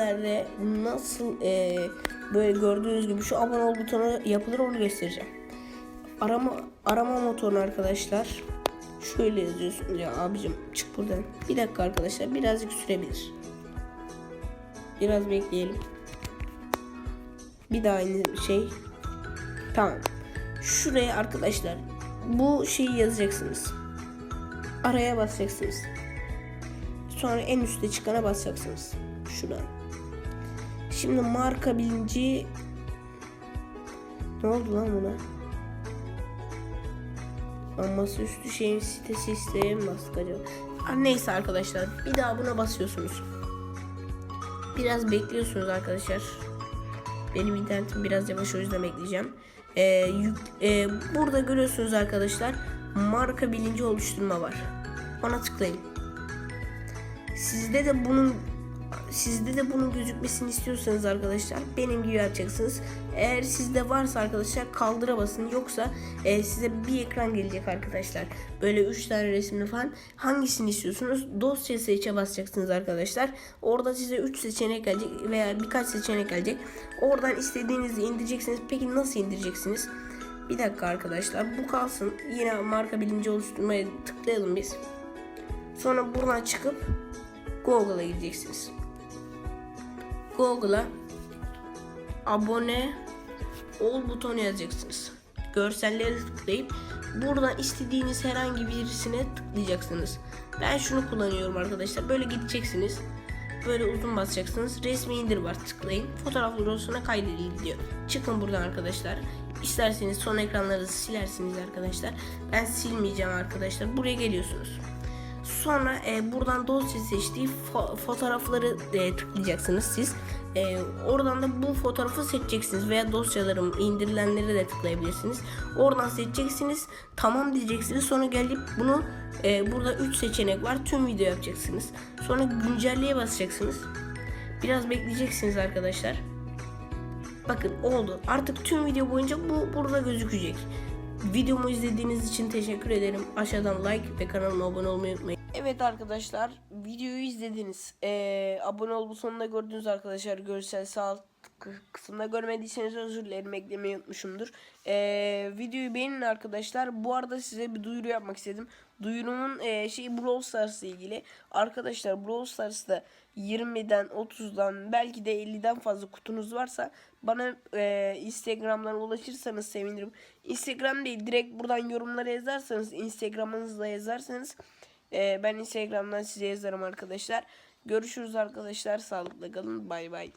sizlerle nasıl e, böyle gördüğünüz gibi şu abone ol butonu yapılır onu göstereceğim. Arama arama motorunu arkadaşlar şöyle yazıyorsunuz ya abicim çık buradan. Bir dakika arkadaşlar birazcık sürebilir. Biraz bekleyelim. Bir daha aynı şey. Tamam. Şuraya arkadaşlar bu şeyi yazacaksınız. Araya basacaksınız. Sonra en üstte çıkana basacaksınız. Şuna. Şimdi marka bilinci ne oldu lan buna? Lan masaüstü şeyin sitesi isteyen bastık acaba? Neyse arkadaşlar bir daha buna basıyorsunuz. Biraz bekliyorsunuz arkadaşlar. Benim internetim biraz yavaş o yüzden bekleyeceğim. Ee, yük, e, burada görüyorsunuz arkadaşlar marka bilinci oluşturma var. Ona tıklayın. Sizde de bunun sizde de bunun gözükmesini istiyorsanız arkadaşlar benim gibi yapacaksınız. Eğer sizde varsa arkadaşlar kaldıra basın yoksa e, size bir ekran gelecek arkadaşlar. Böyle 3 tane resimli falan hangisini istiyorsunuz? Dosya seçe basacaksınız arkadaşlar. Orada size 3 seçenek gelecek veya birkaç seçenek gelecek. Oradan istediğinizi indireceksiniz. Peki nasıl indireceksiniz? Bir dakika arkadaşlar bu kalsın. Yine marka bilinci oluşturmaya tıklayalım biz. Sonra buradan çıkıp Google'a gideceksiniz. Google'a abone ol butonu yazacaksınız. Görselleri tıklayıp buradan istediğiniz herhangi birisine tıklayacaksınız. Ben şunu kullanıyorum arkadaşlar. Böyle gideceksiniz. Böyle uzun basacaksınız. Resmi indir var tıklayın. Fotoğraf losuna kaydedildi diyor. Çıkın buradan arkadaşlar. İsterseniz son ekranlarınızı silersiniz arkadaşlar. Ben silmeyeceğim arkadaşlar. Buraya geliyorsunuz. Sonra e, buradan dosya seçtiği fo- fotoğrafları e, tıklayacaksınız siz. E, oradan da bu fotoğrafı seçeceksiniz veya dosyalarım indirilenleri de tıklayabilirsiniz. Oradan seçeceksiniz. Tamam diyeceksiniz. Sonra gelip bunu e, burada 3 seçenek var. Tüm video yapacaksınız. Sonra güncelleye basacaksınız. Biraz bekleyeceksiniz arkadaşlar. Bakın oldu. Artık tüm video boyunca bu burada gözükecek. Videomu izlediğiniz için teşekkür ederim. Aşağıdan like ve kanalıma abone olmayı unutmayın. Evet arkadaşlar videoyu izlediniz. Ee, abone ol butonunda gördüğünüz arkadaşlar görsel sağ kısımda görmediyseniz özür dilerim eklemeyi unutmuşumdur. Ee, videoyu beğenin arkadaşlar. Bu arada size bir duyuru yapmak istedim. Duyurumun e, şeyi Brawl Stars ile ilgili. Arkadaşlar Brawl Stars'ta 20'den 30'dan belki de 50'den fazla kutunuz varsa bana e, Instagram'dan ulaşırsanız sevinirim. Instagram değil direkt buradan yorumlara yazarsanız Instagram'ınızla yazarsanız e, ben Instagram'dan size yazarım arkadaşlar. Görüşürüz arkadaşlar. Sağlıkla kalın. Bay bay.